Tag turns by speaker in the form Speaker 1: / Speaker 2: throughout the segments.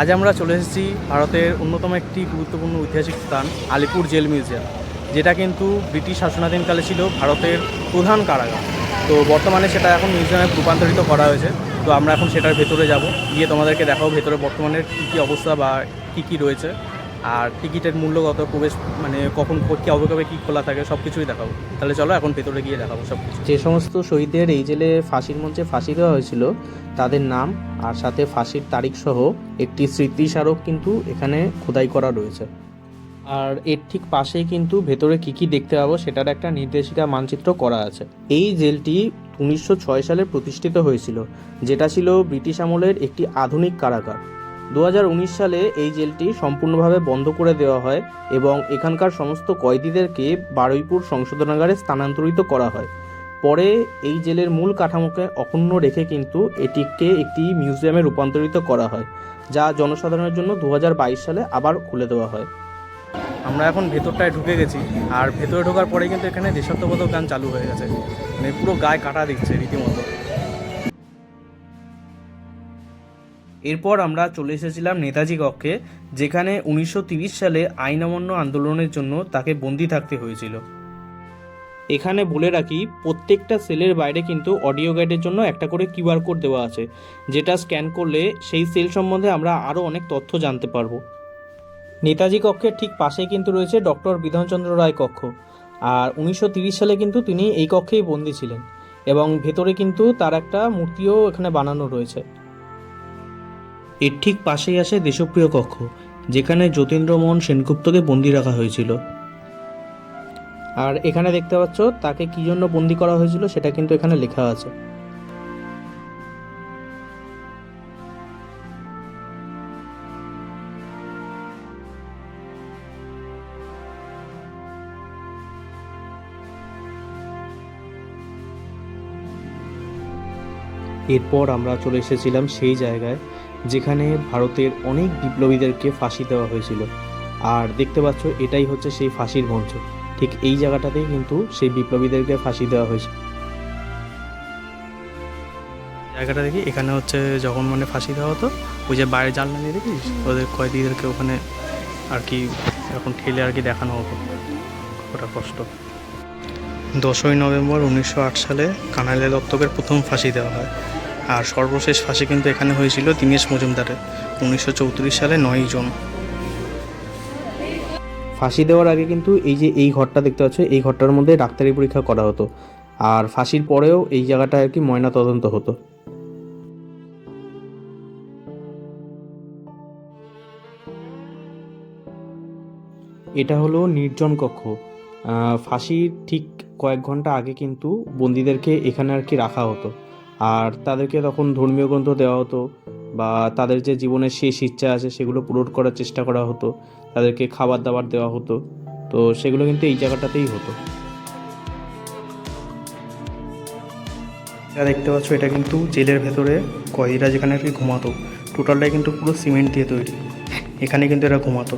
Speaker 1: আজ আমরা চলে এসেছি ভারতের অন্যতম একটি গুরুত্বপূর্ণ ঐতিহাসিক স্থান, আলিপুর জেল মিউজিয়াম, যেটা কিন্তু ব্রিটিশ শাসনাধীনকালে ছিল ভারতের প্রধান কারাগার। তো বর্তমানে সেটা এখন মিউজিয়ামে রূপান্তরিত করা হয়েছে। তো আমরা এখন সেটার ভেতরে যাব। গিয়ে তোমাদেরকে দেখাবো ভেতরে বর্তমানে কী কী অবস্থা বা কী কী রয়েছে। আর টিকিটের মূল্য কত, প্রবেশ মানে কখন কবে কবে কী খোলা থাকে সব কিছুই দেখাবো। তাহলে চলো, এখন ভেতরে গিয়ে দেখাবো সব কিছু
Speaker 2: যে সমস্ত শহীদদের এই জেলে ফাঁসির মঞ্চে ফাঁসি দেওয়া হয়েছিল, তাদের নাম আর সাথে ফাঁসির তারিখ সহ একটি স্মৃতিস্মারক কিন্তু এখানে খোদাই করা রয়েছে। আর এর ঠিক পাশেই কিন্তু ভেতরে কি কি দেখতে পাবো, সেটার একটা নির্দেশিকা মানচিত্র করা আছে। এই জেলটি উনিশশো ছয় সালে প্রতিষ্ঠিত হয়েছিল, যেটা ছিল ব্রিটিশ আমলের একটি আধুনিক কারাগার। দু হাজার উনিশ সালে এই জেলটি সম্পূর্ণভাবে বন্ধ করে দেওয়া হয় এবং এখানকার সমস্ত কয়েদিদেরকে বারুইপুর সংশোধনাগারে স্থানান্তরিত করা হয়। পরে এই জেলের মূল কাঠামোকে অক্ষুণ্ণ রেখে কিন্তু এটিকে একটি মিউজিয়ামে রূপান্তরিত করা হয়, যা জনসাধারণের জন্য দু হাজার বাইশ সালে আবার খুলে দেওয়া হয়।
Speaker 1: আমরা এখন ভেতরটায় ঢুকে গেছি, আর ভেতরে ঢোকার পরে কিন্তু এখানে দেশাত্মবোধক গান চালু হয়ে গেছে। মানে পুরো গায়ে কাটা দিচ্ছে রীতিমতো।
Speaker 2: এরপর আমরা চলে এসেছিলাম নেতাজি কক্ষে, যেখানে উনিশশো সালে আইন অমান্য আন্দোলনের জন্য তাকে বন্দি থাকতে হয়েছিল। এখানে বলে রাখি, প্রত্যেকটা সেলের বাইরে কিন্তু অডিও গাইডের জন্য একটা করে কিউআর কোড দেওয়া আছে, যেটা স্ক্যান করলে সেই সেল সম্বন্ধে আমরা আরও অনেক তথ্য জানতে পারব। নেতাজি কক্ষের ঠিক পাশেই কিন্তু রয়েছে ডক্টর বিধানচন্দ্র রায় কক্ষ। আর উনিশশো সালে কিন্তু তিনি এই কক্ষেই বন্দি ছিলেন এবং ভেতরে কিন্তু তার একটা মূর্তিও এখানে বানানো রয়েছে। এর ঠিক পাশেই আসে দেশপ্রিয় কক্ষ, যেখানে যতীন্দ্রমোহন সেনগুপ্তকে বন্দি রাখা হয়েছিল। আর এখানে দেখতে পাচ্ছ, তাকে কি জন্য বন্দি করা হয়েছিল সেটা কিন্তু এখানে লেখা আছে। এরপর আমরা চলে এসেছিলাম সেই জায়গায়। যেখানে ভারতের অনেক বিপ্লবীদেরকে ফাঁসি দেওয়া হয়েছিল। আর দেখতে পাচ্ছ এটাই হচ্ছে সেই ফাঁসির মঞ্চ। ঠিক এই জায়গাটাতেই কিন্তু সেই বিপ্লবীদেরকে ফাঁসি দেওয়া হয়েছে।
Speaker 1: জায়গাটা দেখি এখানে হচ্ছে যখন মানে ফাঁসি দেওয়া হতো ওই যে বাইরে জানলা নিয়ে দেখিস? ওদের কয়েদিদেরকে ওখানে আর কি এখন ঠেলে আর কি দেখানো হতো। ওটা কষ্ট। দশই নভেম্বর উনিশশো আট সালে কানাইলা দত্তকের প্রথম ফাঁসি দেওয়া হয়। আর সর্বশেষ ফাঁসি কিন্তু এখানে হয়েছিল দীনেশ মজুমদারের, উনিশশো চৌত্রিশ সালে নয়ই জুন।
Speaker 2: ফাঁসি দেওয়ার আগে কিন্তু এই যে এই ঘরটা দেখতে পাচ্ছ, এই ঘরটার মধ্যে ডাক্তারি পরীক্ষা করা হতো। আর ফাঁসির পরেও এই জায়গাটা আর কি ময়না তদন্ত হতো। এটা হলো নির্জন কক্ষ। ফাঁসির ঠিক কয়েক ঘণ্টা আগে কিন্তু বন্দীদেরকে এখানে আর কি রাখা হতো। আর তাদেরকে তখন ধর্মীয় গ্রন্থ দেওয়া হতো বা তাদের যে জীবনের শেষ ইচ্ছা আছে সেগুলো পূরণ করার চেষ্টা করা হতো, তাদেরকে খাবার দাবার দেওয়া হতো। তো সেগুলো কিন্তু এই জায়গাটাতেই হতো।
Speaker 1: যা দেখতে পাচ্ছ এটা কিন্তু জেলের ভেতরে কয়েদিরা যেখানে আর কি ঘুমাতো, টোটালটাই কিন্তু পুরো সিমেন্ট দিয়ে তৈরি। এখানে কিন্তু এরা ঘুমাতো।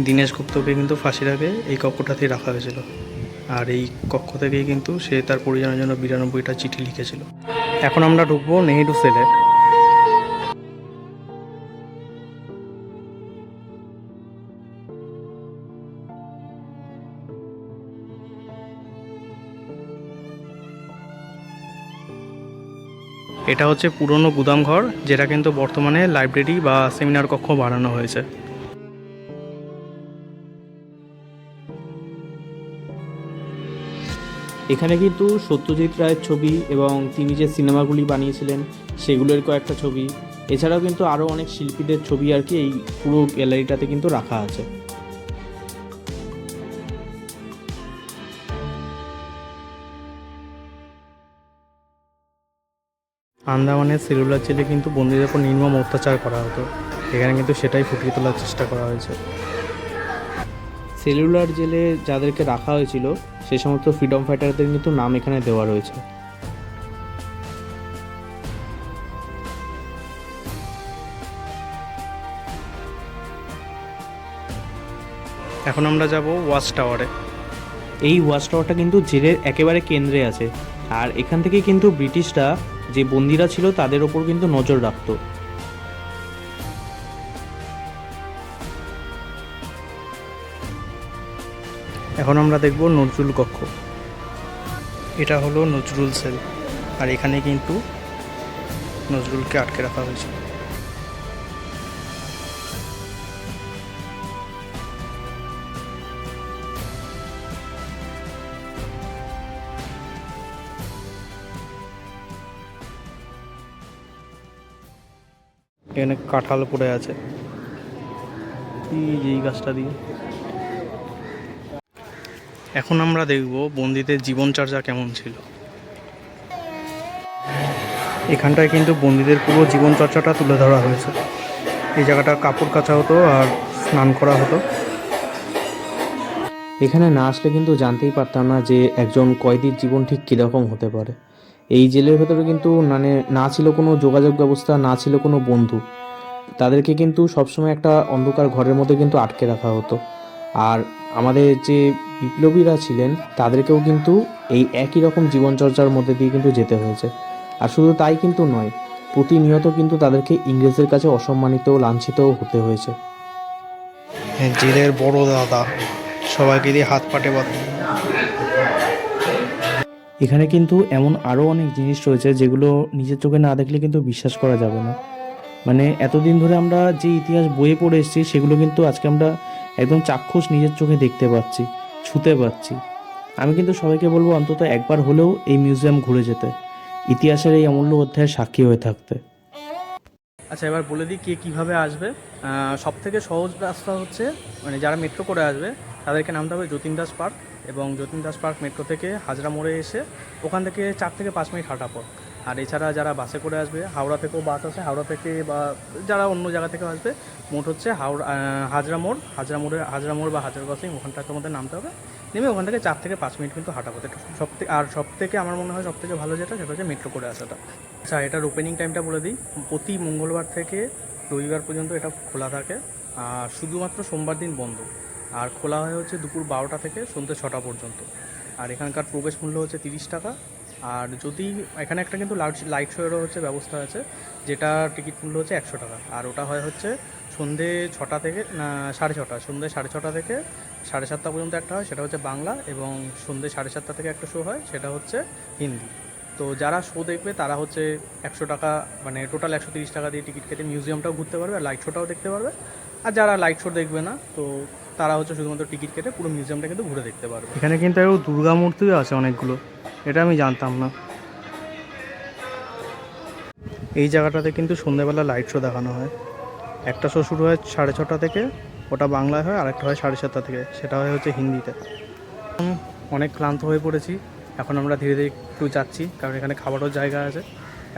Speaker 1: দীনেশ গুপ্তকে কিন্তু ফাঁসির আগে এই কক্ষটাতেই রাখা হয়েছিল। আর এই কক্ষ থেকেই কিন্তু সে তার পরিজনের জন্য বিরানব্বইটা চিঠি লিখেছিল। এখন আমরা ঢুকবো নেহেরু সেলে। এটা হচ্ছে পুরনো গুদামঘর, যেটা কিন্তু বর্তমানে লাইব্রেরি বা সেমিনার কক্ষ বানানো হয়েছে।
Speaker 2: এখানে কিন্তু সত্যজিৎ রায়ের ছবি এবং তিনি যে সিনেমাগুলি বানিয়েছিলেন সেগুলোর কয়েকটা ছবি। এছাড়াও কিন্তু আরও অনেক শিল্পীদের ছবি আর কি এই পুরো গ্যালারিটাতে কিন্তু রাখা আছে।
Speaker 1: আন্দামানের সেলুলার জেলে কিন্তু বন্দীদের উপর নির্মম অত্যাচার করা হতো। এখানে কিন্তু সেটাই ফুটিয়ে তোলার চেষ্টা করা হয়েছে।
Speaker 2: সেলুলার জেলে যাদেরকে রাখা হয়েছিল সে সমস্ত ফ্রিডম ফাইটারদের কিন্তু নাম এখানে দেওয়া রয়েছে।
Speaker 1: এখন আমরা যাব ওয়াচ টাওয়ারে
Speaker 2: এই ওয়াচ টাওয়ারটা কিন্তু জেলের একেবারে কেন্দ্রে আছে। আর এখান থেকে কিন্তু ব্রিটিশরা
Speaker 3: যে বন্দিরা ছিল তাদের ওপর কিন্তু নজর রাখতো।
Speaker 2: এখন আমরা দেখব নজরুল কক্ষ। এটা হলো নজরুল সেল। আর এখানে কিন্তু নজরুলকে আটকে রাখা হয়েছে। এখানে কাঁঠাল পড়ে আছে। এই যে এই গাছটা দিয়ে। এখন আমরা দেখব বন্দিদের জীবনচর্যা কেমন ছিল। এখানটায় কিন্তু বন্দিদের পুরো জীবনচর্চাটা তুলে ধরা হয়েছে। এই জায়গাটা কাপড় কাচা হতো আর স্নান করা হতো।
Speaker 3: এখানে না আসলে কিন্তু জানতেই পারতাম না যে একজন কয়েদির জীবন ঠিক কীরকম হতে পারে। এই জেলের ভেতরে কিন্তু মানে না ছিল কোনো যোগাযোগ ব্যবস্থা, না ছিল কোনো বন্ধু। তাদেরকে কিন্তু সবসময় একটা অন্ধকার ঘরের মধ্যে কিন্তু আটকে রাখা হতো। আর আমাদের যে বিপ্লবীরা ছিলেন তাদেরকেও কিন্তু এই একই রকম জীবনচর্চার মধ্যে দিয়ে কিন্তু যেতে হয়েছে। আর শুধু তাই কিন্তু নয় প্রতিনিয়ত কিন্তু তাদেরকে ইংরেজদের কাছে অসম্মানিত লাঞ্ছিতও হতে হয়েছে।
Speaker 2: জেলের বড় দাদা সবাইকে দিয়ে হাত পাটে বাঁধে।
Speaker 3: এখানে কিন্তু এমন আরও অনেক জিনিস রয়েছে যেগুলো নিজের চোখে না দেখলে কিন্তু বিশ্বাস করা যাবে না। মানে এতদিন ধরে আমরা যে ইতিহাস বইয়ে পড়ে এসেছি সেগুলো কিন্তু আজকে আমরা একদম চাক্ষুষ নিজের চোখে দেখতে পাচ্ছি, ছুতে পাচ্ছি। আমি কিন্তু সবাইকে বলব অন্তত একবার হলেও এই মিউজিয়াম ঘুরে যেতে। ইতিহাসের এই অমূল্য অধ্যায়ের সাক্ষী হয়ে থাকতে।
Speaker 2: আচ্ছা এবার বলে দিই কে কীভাবে আসবে। সব থেকে সহজ রাস্তা হচ্ছে মানে যারা মেট্রো করে আসবে, তাদেরকে নামতে হবে যতীন দাস পার্ক এবং যতীন দাস পার্ক মেট্রো থেকে হাজরা মোড়ে এসে ওখান থেকে চার থেকে পাঁচ মিনিট হাঁটা পর আর এছাড়া যারা বাসে করে আসবে, হাওড়া থেকেও বাস আছে হাওড়া থেকে বা যারা অন্য জায়গা থেকে আসবে, মোট হচ্ছে হাওড়া হাজরা মোড়, হাজরা মোড়ে, হাজরা মোড় বা হাজার ক্রসিং ওখানটা তোমাদের নামতে হবে। নেমে ওখান থেকে চার থেকে পাঁচ মিনিট কিন্তু হাঁটা পথে। সব থেকে আর সব থেকে আমার মনে হয় সব থেকে ভালো যেটা, সেটা হচ্ছে মেট্রো করে আসাটা। আচ্ছা এটার ওপেনিং টাইমটা বলে দিই। প্রতি মঙ্গলবার থেকে রবিবার পর্যন্ত এটা খোলা থাকে। আর শুধুমাত্র সোমবার দিন বন্ধ। আর খোলা হয় হচ্ছে দুপুর বারোটা থেকে সন্ধ্যে ছটা পর্যন্ত। আর এখানকার প্রবেশ মূল্য হচ্ছে তিরিশ টাকা। আর যদি এখানে একটা কিন্তু লাইট লাইট শোয়েরও হচ্ছে ব্যবস্থা আছে, যেটা টিকিট মূল্য হচ্ছে একশো টাকা। আর ওটা হয় হচ্ছে সন্ধে ছটা থেকে সাড়ে ছটা, সন্ধে সাড়ে ছটা থেকে সাড়ে সাতটা পর্যন্ত একটা হয়, সেটা হচ্ছে বাংলা এবং সন্ধে সাড়ে সাতটা থেকে একটা শো হয়, সেটা হচ্ছে হিন্দি। তো যারা শো দেখবে, তারা হচ্ছে একশো টাকা মানে টোটাল একশো তিরিশ টাকা দিয়ে টিকিট কেটে মিউজিয়ামটাও ঘুরতে পারবে, আর লাইট শোটাও দেখতে পারবে। আর যারা লাইট শো দেখবে না, তো তারা হচ্ছে শুধুমাত্র টিকিট কেটে পুরো মিউজিয়ামটা কিন্তু ঘুরে দেখতে পারবে। এখানে কিন্তু এও দুর্গা মূর্তিও আছে অনেকগুলো। এটা আমি জানতাম না। এই জায়গাটাতে কিন্তু সন্ধ্যেবেলা লাইট শো দেখানো হয়। একটা শো শুরু হয় সাড়ে ছটা থেকে, ওটা বাংলায় হয় আর একটা হয় সাড়ে সাতটা থেকে। সেটা হয় হচ্ছে হিন্দিতে। অনেক ক্লান্ত হয়ে পড়েছি। এখন আমরা ধীরে ধীরে একটু যাচ্ছি, কারণ এখানে খাবারও জায়গা আছে।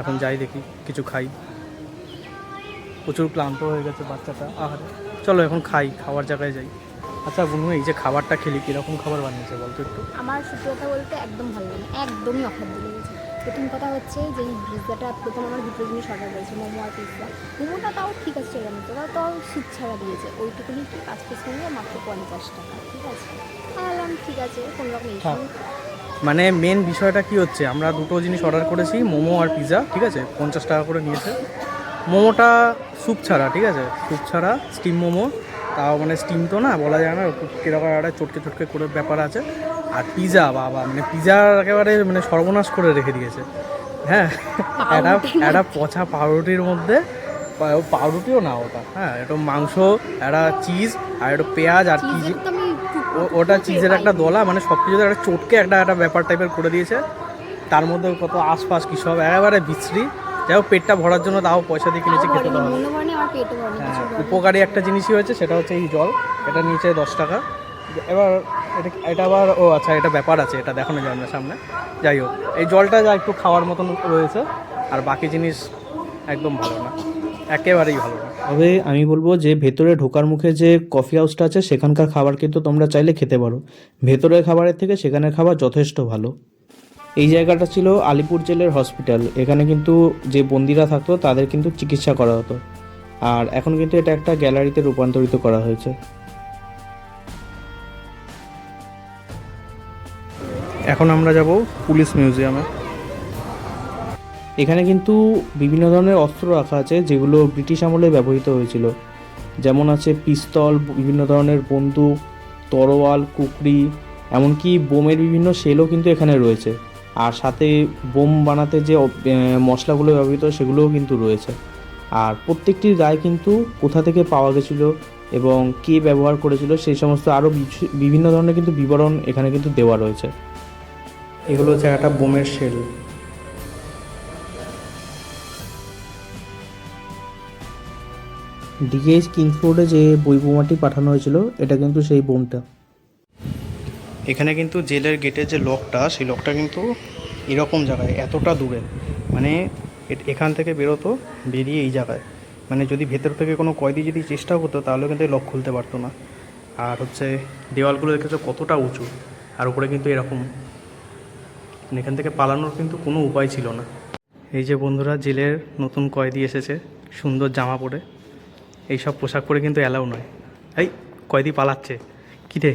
Speaker 2: এখন যাই দেখি, কিছু খাই। প্রচুর ক্লান্ত হয়ে গেছে বাচ্চাটা আহারে। চলো এখন খাই খাওয়ার জায়গায় যাই। আচ্ছা বুনু এই যে খাবারটা খেলি কীরকম খাবার বানিয়েছে বলতো একটু?
Speaker 1: আমার সত্যি কথা বলতে একদম ভালো লাগে একদমই অফার দিয়ে গেছে প্রথম কথা হচ্ছে যে এই পিৎজাটা প্রথম আমার দুটো জিনিস অর্ডার করেছি মোমো আর পিৎজা। মোমোটা তাও ঠিক আছে সেরকম তো তাও স্যুপ ছাড়া দিয়েছে। ওইটুকুনি কি পাঁচ পিস নিয়ে মাত্র পঞ্চাশ টাকা ঠিক আছে? ভাবলাম ঠিক আছে কোনো রকম।
Speaker 2: মানে মেন বিষয়টা কি হচ্ছে আমরা দুটো জিনিস অর্ডার করেছি মোমো আর পিৎজা ঠিক আছে? পঞ্চাশ টাকা করে নিয়েছে। মোমোটা স্যুপ ছাড়া ঠিক আছে? স্যুপ ছাড়া স্টিম মোমো। তাও মানে স্টিম তো না বলা যায় না কীরকম একটা চটকে চটকে করে ব্যাপার আছে। আর পিৎজা বাবা মানে পিৎজা একেবারে মানে সর্বনাশ করে রেখে দিয়েছে। হ্যাঁ? একটা একটা পচা পাউরুটির মধ্যে পাউরুটিও না ওটা হ্যাঁ একটু মাংস একটা চিজ আর একটু পেঁয়াজ আর কি ওটা চিজের একটা দলা মানে সব কিছু একটা চটকে একটা একটা ব্যাপার টাইপের করে দিয়েছে। তার মধ্যে কত আশপাশ কী সব একেবারে বিশ্রী। যাই হোক পেটটা ভরার জন্য তাও পয়সা দিয়ে কিনেছি খেতে তো হ্যাঁ। উপকারী একটা জিনিসই হয়েছে সেটা হচ্ছে এই জল। এটা নিচে দশ টাকা। এবার এটা এটা আবার ও আচ্ছা এটা ব্যাপার আছে এটা দেখানো যায় না সামনে। যাই হোক এই জলটা যা একটু খাওয়ার মতন রয়েছে আর বাকি জিনিস একদম ভালো না একেবারেই ভালো না।
Speaker 3: তবে আমি বলব যে ভেতরে ঢোকার মুখে যে কফি হাউসটা আছে সেখানকার খাবার কিন্তু তোমরা চাইলে খেতে পারো। ভেতরের খাবারের থেকে সেখানের খাবার যথেষ্ট ভালো। এই জায়গাটা ছিল আলিপুর জেলের হসপিটাল। এখানে কিন্তু যে বন্দিরা থাকতো তাদের কিন্তু চিকিৎসা করা হতো। আর এখন কিন্তু এটা একটা গ্যালারিতে রূপান্তরিত করা হয়েছে।
Speaker 2: এখন আমরা যাব পুলিশ মিউজিয়ামে।
Speaker 3: এখানে কিন্তু বিভিন্ন ধরনের অস্ত্র রাখা আছে যেগুলো ব্রিটিশ আমলে ব্যবহৃত হয়েছিল। যেমন আছে পিস্তল বিভিন্ন ধরনের বন্দুক তরোয়াল কুকরি এমনকি বোমের বিভিন্ন সেলও কিন্তু এখানে রয়েছে। আর সাথে বোম বানাতে যে মশলাগুলো ব্যবহৃত সেগুলোও কিন্তু রয়েছে। আর প্রত্যেকটির গায়ে কিন্তু কোথা থেকে পাওয়া গেছিল এবং কে ব্যবহার করেছিল সেই সমস্ত আরও বিভিন্ন ধরনের কিন্তু বিবরণ এখানে কিন্তু দেওয়া রয়েছে।
Speaker 2: এগুলো হচ্ছে একটা বোমের শেল।
Speaker 3: ডিকেএস কিংসফোর্ডে যে বই বোমাটি পাঠানো হয়েছিল এটা কিন্তু সেই বোমটা।
Speaker 2: এখানে কিন্তু জেলের গেটের যে লকটা সেই লকটা কিন্তু এরকম জায়গায়, এতটা দূরে। মানে এখান থেকে বেরোতো, বেরিয়ে এই জায়গায়। মানে যদি ভেতর থেকে কোনো কয়েদি যদি চেষ্টা করতো, তাহলে কিন্তু লক খুলতে পারতো না। আর হচ্ছে, দেওয়ালগুলো দেখেছ কতটা উঁচু, আর উপরে কিন্তু এরকম। মানে এখান থেকে পালানোর কিন্তু কোনো উপায় ছিল না। এই যে বন্ধুরা, জেলের নতুন কয়েদি এসেছে, সুন্দর জামা পরে। এইসব পোশাক পরে কিন্তু অ্যালাউ নয়। এই, কয়েদি পালাচ্ছে। কী রে?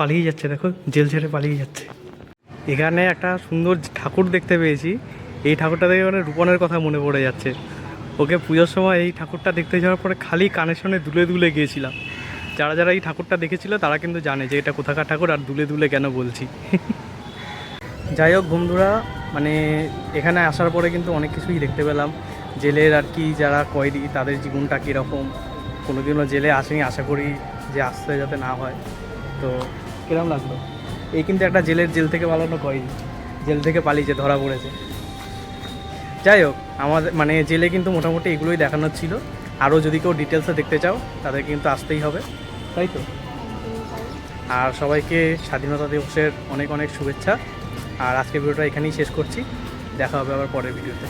Speaker 2: পালিয়ে যাচ্ছে, দেখো, জেল ছেড়ে পালিয়ে যাচ্ছে। এখানে একটা সুন্দর ঠাকুর দেখতে পেয়েছি। এই ঠাকুরটা দেখে মানে রূপনের কথা মনে পড়ে যাচ্ছে। ওকে পুজোর সময় এই ঠাকুরটা দেখতে যাওয়ার পরে খালি সঙ্গে দুলে দুলে গিয়েছিলাম। যারা যারা এই ঠাকুরটা দেখেছিল, তারা কিন্তু জানে যে এটা কোথাকার ঠাকুর আর দুলে দুলে কেন বলছি। যাই হোক বন্ধুরা মানে এখানে আসার পরে কিন্তু অনেক কিছুই দেখতে পেলাম। জেলের আর কি যারা কয়েদি, তাদের জীবনটা কীরকম? কোনোদিনও জেলে আসেনি, আশা করি যে আসতে যাতে না হয়। তো কিরম লাগল? এই কিন্তু একটা জেলের জেল থেকে পালানো কয়েদি জেল থেকে পালিয়েছে, ধরা পড়েছে। যাই হোক, আমাদের মানে জেলে কিন্তু মোটামুটি এগুলোই দেখানোর ছিল। আরও যদি কেউ ডিটেলসে দেখতে চাও, তাদের কিন্তু আসতেই হবে। তাই তো? আর সবাইকে স্বাধীনতা দিবসের অনেক অনেক শুভেচ্ছা। আর আজকের ভিডিওটা এখানেই শেষ করছি। দেখা হবে আবার পরের ভিডিওতে।